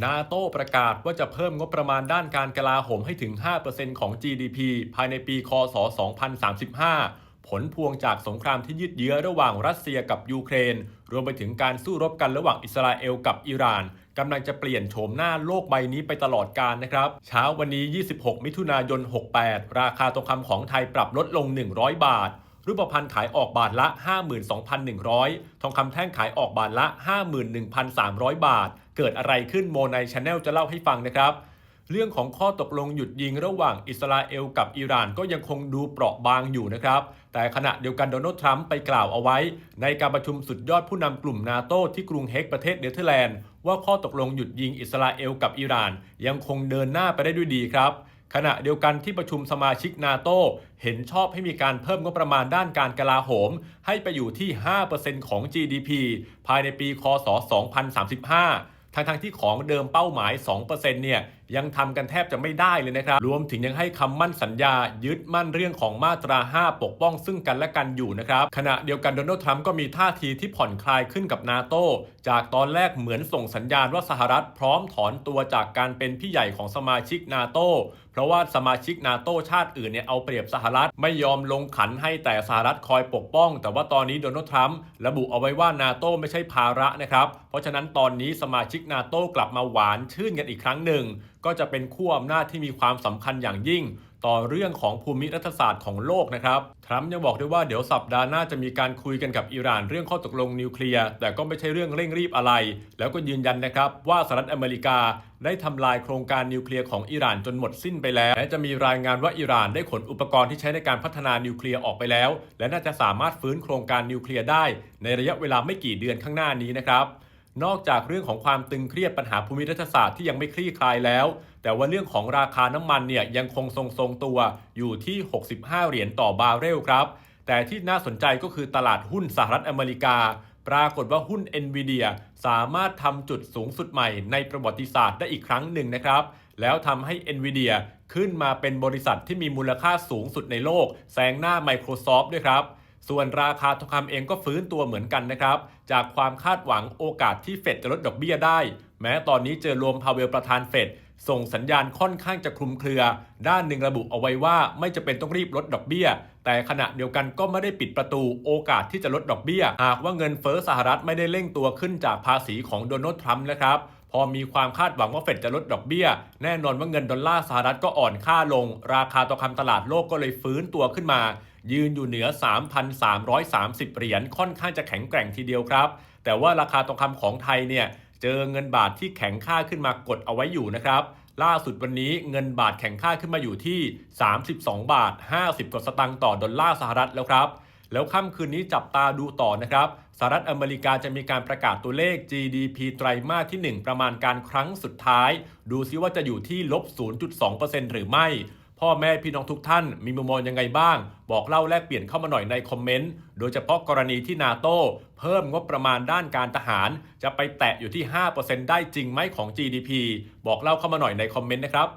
นาโตประกาศว่าจะเพิ่มงบประมาณด้านการกลาโหมให้ถึง 5%ของ GDP ภายในปี คศ 2035 ผลพวงจากสงครามที่ยืดเยื้อระหว่างรัสเซียกับยูเครน รวมไปถึงการสู้รบกันระหว่างอิสราเอลกับอิหร่านกำลังจะเปลี่ยนโฉมหน้าโลกใบนี้ไปตลอดกาลนะครับ เช้าวันนี้ 26 มิถุนายน 68 ราคาทองคำของไทยปรับลดลง 100 บาท รูปพรรณขายออกบาทละ 52,100 ทองคำแท่งขายออกบาทละ 51,300 บาท เกิดอะไรขึ้นโมในชาแนลจะเล่าให้ฟังนะครับเรื่องของข้อตกลงหยุดยิงระหว่างอิสราเอลกับอิหร่านก็ยังคงดูเปราะบางอยู่นะครับ แต่ขณะเดียวกันโดนัลด์ทรัมป์ไปกล่าวเอาไว้ ในการประชุมสุดยอดผู้นำกลุ่มนาโตที่กรุงเฮกประเทศเนเธอร์แลนด์ว่าข้อตกลงหยุดยิงอิสราเอลกับอิหร่าน ยังคงเดินหน้าไปได้ด้วยดีครับ ขณะเดียวกันที่ประชุมสมาชิกนาโตเห็นชอบให้มีการเพิ่มงบประมาณด้านการกลาโหม ให้ไปอยู่ที่ 5%ของ GDP ภายในปี คศ 2035 ทั้งทที่ของเดิมเป้าหมาย 2%เนี่ย ยังทำกันแทบจะไม่ได้เลยนะครับ รวมถึงยังให้คำมั่นสัญญา ยึดมั่นเรื่องของมาตรา 5 ปกป้องซึ่งกันและกันอยู่นะครับขณะเดียวกันโดนัลด์ทรัมป์ก็มีท่าทีที่ผ่อนคลายขึ้นกับนาโตจากตอนแรกเหมือนส่งสัญญาณว่าสหรัฐพร้อมถอนตัวจากการเป็นพี่ใหญ่ของสมาชิกนาโตเพราะว่าสมาชิกนาโตชาติอื่นเนี่ยเอาเปรียบสหรัฐไม่ยอมลงขันให้แต่สหรัฐคอยปกป้อง แต่ว่าตอนนี้โดนัลด์ทรัมป์ระบุเอาไว้ว่านาโตไม่ใช่ภาระนะครับ เพราะฉะนั้นตอนนี้สมาชิกนาโตกลับมาหวานชื่นกันอีกครั้งหนึ่งก็จะเป็นขั้วอำนาจที่มีความสำคัญอย่างยิ่ง ต่อเรื่องของภูมิรัฐศาสตร์ของโลกนะครับ ทรัมป์ยังบอกด้วยว่าเดี๋ยวสัปดาห์หน้าจะมีการคุยกันกับอิหร่านเรื่องข้อตกลงนิวเคลียร์ แต่ก็ไม่ใช่เรื่องเร่งรีบอะไร แล้วก็ยืนยันนะครับว่าสหรัฐอเมริกาได้ทำลายโครงการนิวเคลียร์ของอิหร่านจนหมดสิ้นไปแล้ว และจะมีรายงานว่าอิหร่านได้ขนอุปกรณ์ที่ใช้ในการพัฒนานิวเคลียร์ออกไปแล้ว และน่าจะสามารถฟื้นโครงการนิวเคลียร์ได้ ในระยะเวลาไม่กี่เดือนข้างหน้านี้นะครับ นอกจากเรื่องของความตึงเครียดปัญหาภูมิรัฐศาสตร์ที่ยังไม่คลี่คลายแล้ว แต่ว่าเรื่องของราคาน้ำมันเนี่ยยังคงทรงทรงๆตัวอยู่ที่ 65 เหรียญต่อบาร์เรลครับ แต่ที่น่าสนใจก็คือตลาดหุ้นสหรัฐอเมริกา ปรากฏว่าหุ้น NVIDIA สามารถทำจุดสูงสุดใหม่ในประวัติศาสตร์ได้อีกครั้งหนึ่งนะครับ แล้วทำให้ NVIDIA ขึ้นมาเป็นบริษัทที่มีมูลค่าสูงสุดในโลก แซงหน้า Microsoft ด้วยครับ ส่วนราคาทองคำเองก็ฟื้นตัวเหมือนกันนะครับ จากความคาดหวังโอกาสที่เฟดจะลดดอกเบี้ยได้ แม้ตอนนี้เจอรวมพาเวลประธานเฟดส่งสัญญาณค่อนข้างจะคลุมเครือ ด้านหนึ่งระบุเอาไว้ว่าไม่จะเป็นต้องรีบลดดอกเบี้ย แต่ขณะเดียวกันก็ไม่ได้ปิดประตูโอกาสที่จะลดดอกเบี้ย หากว่าเงินเฟ้อสหรัฐไม่ได้เร่งตัวขึ้นจากภาษีของโดนัลด์ทรัมป์นะครับ พอมีความคาดหวังว่าเฟดจะลดดอกเบี้ย แน่นอนว่าเงินดอลลาร์สหรัฐก็อ่อนค่าลง ราคาทองคำตลาดโลกก็เลยฟื้นตัวขึ้นมา ยืนอยู่เหนือ 3,330 เหรียญค่อนข้างจะแข็งแกร่งทีเดียวครับ แต่ว่าราคาทองคำของไทยเนี่ยเจอเงินบาทที่แข็งค่าขึ้นมากดเอาไว้อยู่นะครับล่าสุดวันนี้เงินบาทแข็งค่าขึ้นมาอยู่ที่ 32 บาท 50 กว่าสตางค์ต่อดอลลาร์สหรัฐแล้วครับ แล้วค่ำคืนนี้จับตาดูต่อนะครับสหรัฐอเมริกาจะมีการประกาศตัวเลข GDP ไตรมาสที่ 1 ประมาณการครั้งสุดท้าย ดูซิว่าจะอยู่ที่ลบ 0.2%หรือไม่ พ่อแม่พี่น้องทุกท่านมีมุมมองยังไงบ้าง บอกเล่าแลกเปลี่ยนเข้ามาหน่อยในคอมเมนต์ โดยเฉพาะกรณีที่นาโตเพิ่มงบประมาณด้านการทหาร จะไปแตะอยู่ที่ 5%ได้จริงไหมของ GDP บอกเล่าเข้ามาหน่อยในคอมเมนต์นะครับ